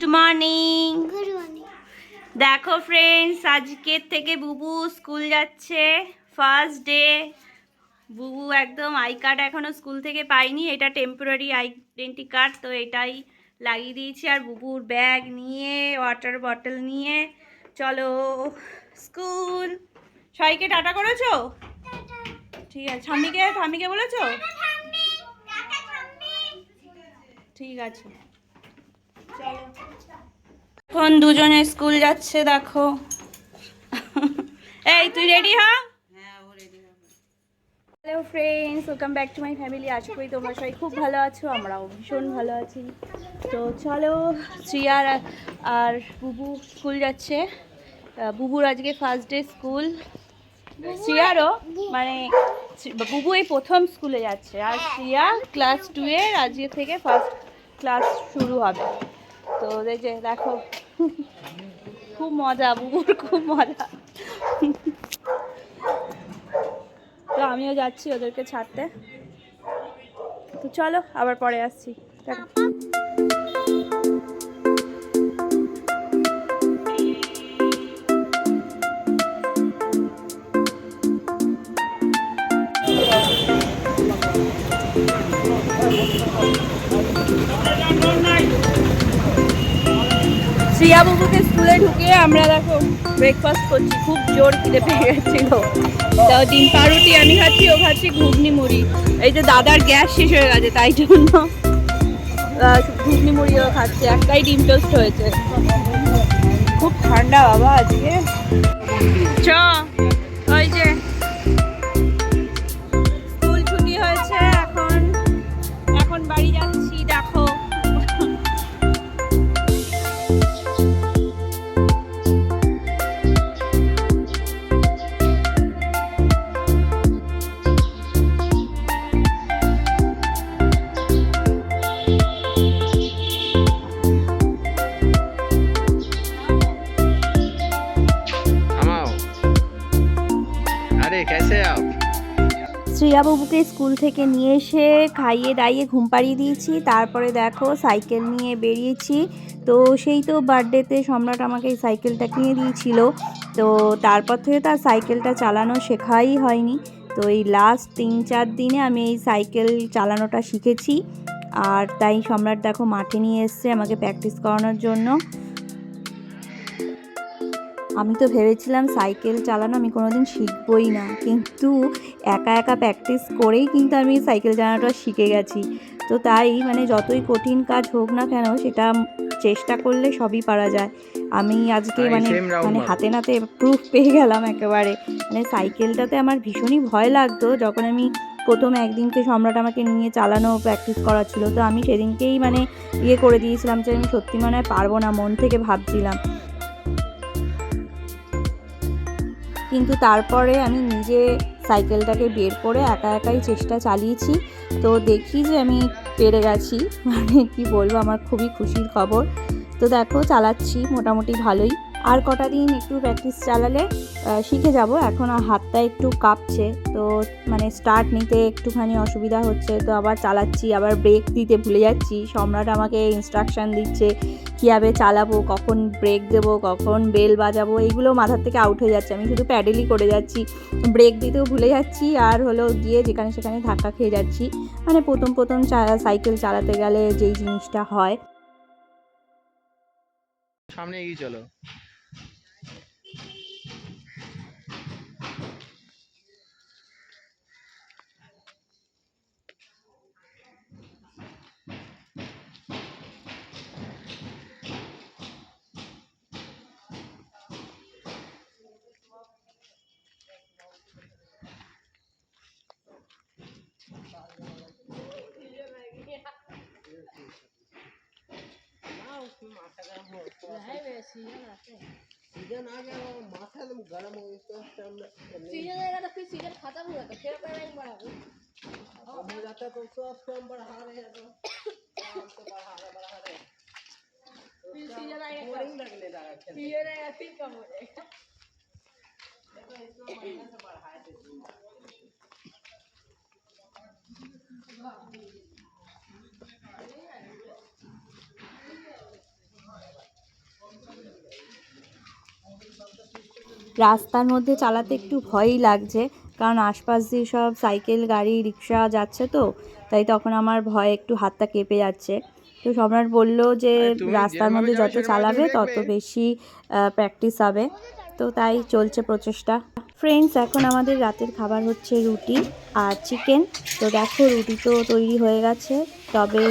Good morning good morning দেখো friends আজকের থেকে বুবু স্কুল যাচ্ছে। ফার্স্ট ডে বুবু একদম আই কার্ড এখনও স্কুল থেকে পাইনি। এটা টেম্পোরারি আইডেন্টি কার্ড তো এটাই লাগিয়ে দিয়েছি। আর বুবুর ব্যাগ নিয়ে ওয়াটার বটল নিয়ে। চলো স্কুল সবাইকে টাটা করেছ? ঠিক আছে। ঠাম্মিকে ঠাম্মিকে বলেছ? ঠিক আছে। এখন দুজনে স্কুল যাচ্ছে, দেখো। এই, তুই রেডি হ? Hello friends welcome back to my family আশা করি তোমরা সবাই খুব ভালো আছো, আমরাও ভীষণ ভালো আছি। তো চলো শ্রিয়ার আর- বুবু স্কুল যাচ্ছে। বুবুর আজকে ফার্স্ট ডে স্কুল শ্রিয়ারও মানে বুবু এই প্রথম স্কুলে যাচ্ছে। আর শ্রিয়া ক্লাস টু এর আজকে থেকে ফার্স্ট ক্লাস শুরু হবে। তো এই যে দেখো। খুব মজা, বুবুর খুব মজা। তো আমিও যাচ্ছি ওদেরকে ছাড়তে। তো চলো, আবার পরে আসছি। টাটা। শ্রিয়া বাবুকে স্কুলে ঢুকিয়ে আমরা দেখো ব্রেকফাস্ট করছি। খুব জোর খিদে পেয়ে গেছিল। তাও ডিম পাউরুটি আমি খাচ্ছি, ও খাচ্ছি ঘুগনি মুড়ি। এই যে দাদার গ্যাস শেষ হয়ে গেছে, তাই জন্য। ঘুগনি মুড়িও খাচ্ছে, একটাই ডিম টোস্ট হয়েছে। খুব ঠান্ডা বাবা আজকে। চ। শ্রেয়া বাবুকে স্কুল থেকে নিয়ে এসে খাইয়ে দাইয়ে ঘুম পাড়িয়ে দিয়েছি। তারপরে দেখো সাইকেল নিয়ে বেরিয়েছি। তো সেই তো বার্থডেতে সম্রাট আমাকে এই সাইকেলটা কিনে দিয়েছিল। তো তারপর থেকে তো আর সাইকেলটা চালানো শেখাই হয়নি। তো এই লাস্ট তিন চার দিনে আমি এই সাইকেল চালানোটা শিখেছি। আর তাই সম্রাট দেখো মাঠে নিয়ে এসছে আমাকে প্র্যাকটিস করানোর জন্য। আমি তো ভেবেছিলাম সাইকেল চালানো আমি কোনোদিন শিখবই না। কিন্তু একা একা প্র্যাকটিস করেই কিন্তু আমি সাইকেল চালানোটা শিখে গেছি। তো তাই মানে যতই কঠিন কাজ হোক না কেন সেটা চেষ্টা করলে সবই পারা যায়। আমি আজকে মানে মানে হাতে নাতে প্রুফ পেয়ে গেলাম একেবারে। মানে সাইকেলটাতে আমার ভীষণই ভয় লাগতো যখন আমি প্রথম একদিনকে সম্রাট আমাকে নিয়ে চালানো প্র্যাকটিস করা ছিল। তো আমি সেদিনকেই মানে ইয়ে করে দিয়েছিলাম যে আমি সত্যি মনে হয় পারব না মন থেকে ভাবছিলাম। কিন্তু তারপরে আমি নিজে সাইকেলটাকে বের করে একা একাই চেষ্টা চালিয়েছি। তো দেখি যে আমি পেরে গেছি। মানে কি বলব, আমার খুবই খুশির খবর। তো দেখো, চালাচ্ছি, মোটামুটি ভালোই। আর কটা দিন একটু প্র্যাকটিস চালালে শিখে যাব। এখন হাতটা একটু কাঁপছে, তো মানে স্টার্ট নিতে একটুখানি অসুবিধা হচ্ছে, তো আবার চালাচ্ছি, আবার ব্রেক দিতে ভুলে যাচ্ছি। সম্রাট আমাকে ইনস্ট্রাকশান দিচ্ছে, কীভাবে চালাবো, কখন ব্রেক দেবো, কখন বেল বাজাবো, এইগুলো মাথার থেকে আউট হয়ে যাচ্ছে। আমি শুধু প্যাডেলই করে যাচ্ছি ব্রেক দিতেও ভুলে যাচ্ছি, আর হলো গিয়ে যেখানে সেখানে ধাক্কা খেয়ে যাচ্ছি। মানে প্রথম প্রথম সাইকেল চালাতে গেলে যেই জিনিসটা হয়। সামনে এগিয়ে চলো। सीज़न आ गया माथा एकदम गर्म हो इसका सीज़न आएगा तो फिर सीज़न खत्म हुआ तो फिर अपना नहीं बढ़ा अब हो जाता तो उसको अब हम बढ़ा रहे हैं तो बढ़ा रहे बढ़ा रहे फिर सीज़न आएगा बोरिंग लगने लगा सीज़न आएगा फिर कम हो जाएगा देखो इसको महीने से बढ़ाए थे রাস্তার মধ্যে চালাতে একটু ভয়ই লাগছে কারণ আশপাশ দিয়ে সব সাইকেল গাড়ি রিক্সা যাচ্ছে তো তাই তখন আমার ভয় একটু হাতটা কেঁপে যাচ্ছে। তো সম্রাট বলল যে রাস্তার মধ্যে যত চালাবে তত বেশি প্র্যাকটিস হবে। তো তাই চলছে প্রচেষ্টা। ফ্রেন্ডস এখন আমাদের রাতের খাবার হচ্ছে রুটি আর চিকেন তো দেখো রুটি তো তৈরি হয়ে গেছে তবে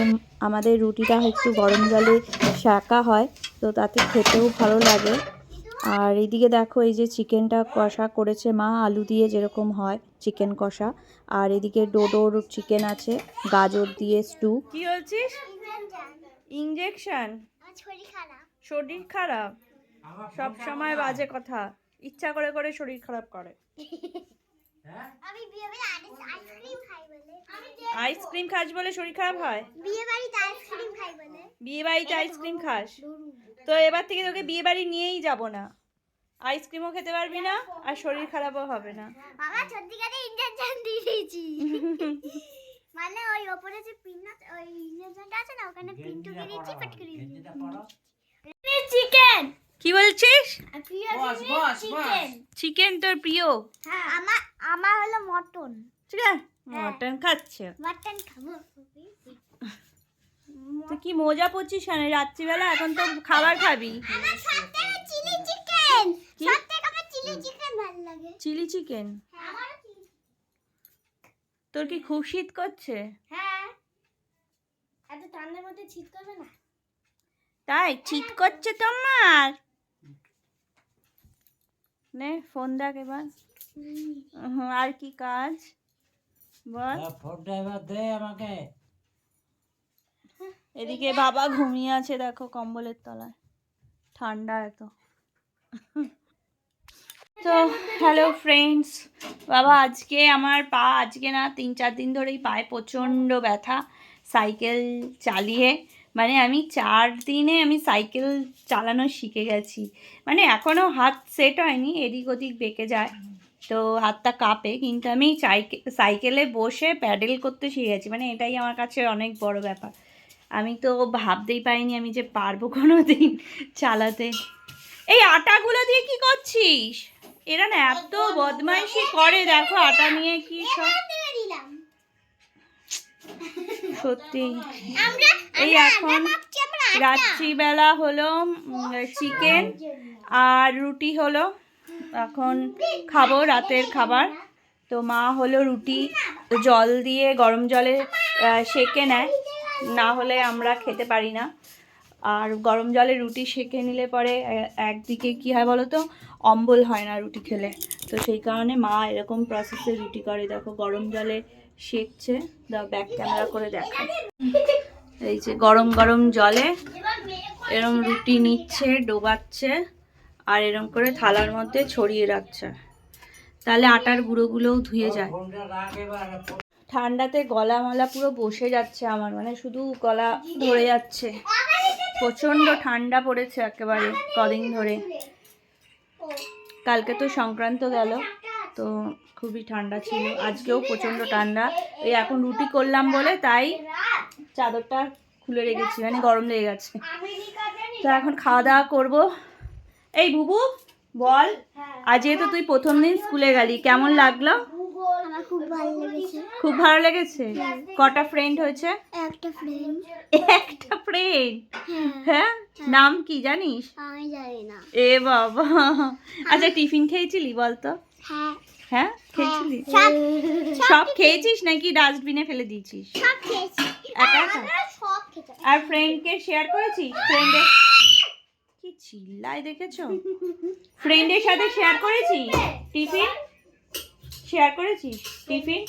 আমাদের রুটিটা একটু গরম জলে শাঁকা হয় তো তাতে খেতেও ভালো লাগে। আর এদিকে দেখো এই যে চিকেনটা কষা করেছে মা আলু দিয়ে যেরকম হয় চিকেন কষা। আর এদিকে ডোডোর চিকেন আছে গাজর দিয়ে স্টু কি বলছিস? ইঞ্জেকশন শরীর খারাপ। সব সময় বাজে কথা। ইচ্ছা করে করে শরীর খারাপ করে। আমি বিয়ে বাড়ি আইসক্রিম খাই বলে। আইসক্রিম খাস বলে শরীর খারাপ হয়? বিয়ে বাড়িতে আইসক্রিম খাই বলে। বিয়ে বাড়িতে আইসক্রিম খাস? তো এবার থেকে তোকে বিয়ে বাড়ি নিয়েই যাব না। আইসক্রিমও খেতে পারবি না আর শরীর খারাপও হবে না। বাবা সত্যিকারে ইঞ্জেকশন দিয়ে দিয়েছি। মানে ওই ওপরে যে পিন ওই ইঞ্জেকশনটা আছে না ওখানে পিন টুকে দিয়েছি ফট করে চিকেন কি বলছিস? চিকেন চিকেন তোর প্রিয়? হ্যাঁ। আমার আমার হলো মটন ঠিক আছে? মটন খাচ্ছে। মটন খাব। তুই কি মজা পড়ছিস কেন? রাত্রিবেলা এখন তো খাবার খাবি। চিলি চিকেন চিলি চিকেন ভালো লাগে। চিলি চিকেন হ্যাঁ। তোর কি খুব শীত করছে? হ্যাঁ। এত ঠান্ডার মধ্যে শীত করবে না। তাই? শীত করছে তোমার? নে ফোন দেখ এবার। হুম, আর কি কাজ? বল। ফোনটা এবার দে আমাকে। এদিকে বাবা ঘুমিয়ে আছে দেখো কম্বলের তলায়। ঠান্ডা এত। তো হ্যালো ফ্রেন্ডস বাবা আজকে আমার পা আজকে না তিন চার দিন ধরেই পায়ে প্রচণ্ড ব্যথা। সাইকেল চালিয়ে মানে আমি চার দিনে আমি সাইকেল চালানো শিখে গেছি। মানে এখনও হাত সেট হয়নি এদিক ওদিক বেঁকে যায়। তো হাতটা কাঁপে কিন্তু আমি সাইকে সাইকেলে বসে প্যাডেল করতে শিখে গেছি। মানে এটাই আমার কাছে অনেক বড় ব্যাপার। আমি তো ভাবতেই পারিনি আমি যে পারব কোনো দিন চালাতে। এই আটাগুলো দিয়ে কি করছিস? এরা না এত বদমাইশি করে দেখো আটা নিয়ে কি সব সত্যি। এই এখন রাত্রিবেলা হলো চিকেন আর রুটি হলো। এখন খাব রাতের খাবার। তো মা হলো রুটি জল দিয়ে গরম জলে সেকে নেয়। না হলে আমরা খেতে পারি না। আর গরম জলে রুটি সেকে নিলে পরে একদিকে কি হয় বলো তো? অম্বল হয় না রুটি খেলে। তো সেই কারণে মা এরকম প্রসেসে রুটি করে। দেখো গরম জলে সেকছে দাও ব্যাক ক্যামেরা করে দেখায় এই যে গরম গরম জলে এরম রুটি নিচ্ছে, ডোবাচ্ছে, আর এরম করে থালার মধ্যে ছড়িয়ে রাখছে। তাহলে আটার গুঁড়োগুলোও ধুয়ে যায়। ঠান্ডাতে গলা মালা পুরো বসে যাচ্ছে আমার মানে শুধু গলা ধরে যাচ্ছে। প্রচণ্ড ঠান্ডা পড়েছে একেবারে কদিন ধরে। কালকে তো সংক্রান্ত গেল, তো খুবই ঠান্ডা ছিল আজকেও প্রচণ্ড ঠান্ডা। এই এখন রুটি করলাম বলে তাই চাদরটা খুলে রেখেছি মানে গরম লেগে গেছে। তো এখন খাওয়া দাওয়া করব। এই বুবু বল আজ যেহেতু তুই প্রথম দিন স্কুলে গেলি কেমন লাগল? খুব ভালো লেগেছে। খুব ভালো লেগেছে? কটা ফ্রেন্ড হয়েছে? একটা ফ্রেন্ড একটা ফ্রেন্ড হ্যাঁ। নাম কি জানিস? আমি জানি না। এ বাবা। আচ্ছা টিফিন খেয়েছিলি বলতো? হ্যাঁ। হ্যাঁ? খেয়েছিলি? সব সব খেয়েছিস নাকি ডাস্টবিনে ফেলে দিয়েছিস? সব খেয়েছি। একা একা? আর ফ্রেন্ডকে শেয়ার করেছিস? ফ্রেন্ডে কি চিল্লায় দেখেছ? ফ্রেন্ডের সাথে শেয়ার করেছিস? টিফিন? শেয়ার করেছিস? টিফিন?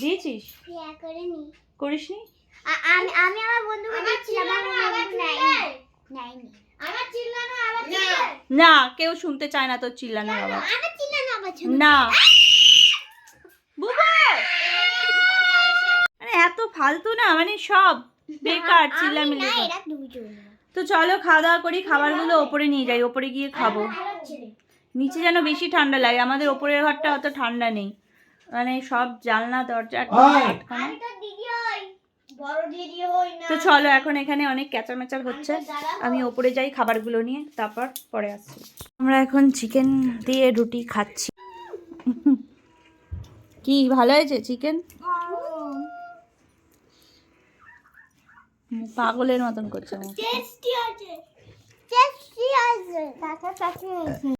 দিয়েছিস? ইয়া করে নি করিসনি আমি আমি আমার বন্ধুকে দিচ্ছিলাম আমার বন্ধু নেয়নি। নেয়নি। আমার চিল্লানো আবার না। কেউ শুনতে চায় না তোর চিল্লানোর আওয়াজ। আমার চিল্লানো আবার এত ফালতু না মানে সব বেকার চিল্লামিল্লি তো চলো খাওয়া দাওয়া করি খাবারগুলো ওপরে নিয়ে যাই ওপরে গিয়ে খাব। নিচে যেন বেশি ঠান্ডা লাগে আমাদের ওপরের ঘরটা অত ঠান্ডা নেই। মানে সব জানলা দরজা তো চলো এখন এখানে অনেক ক্যাচামেচার হচ্ছে। আমি ওপরে যাই খাবারগুলো নিয়ে তারপর পরে আসছি। আমরা এখন চিকেন দিয়ে রুটি খাচ্ছি। কি ভালো হয়েছে চিকেন পাগলের মতন করছে আছে আছে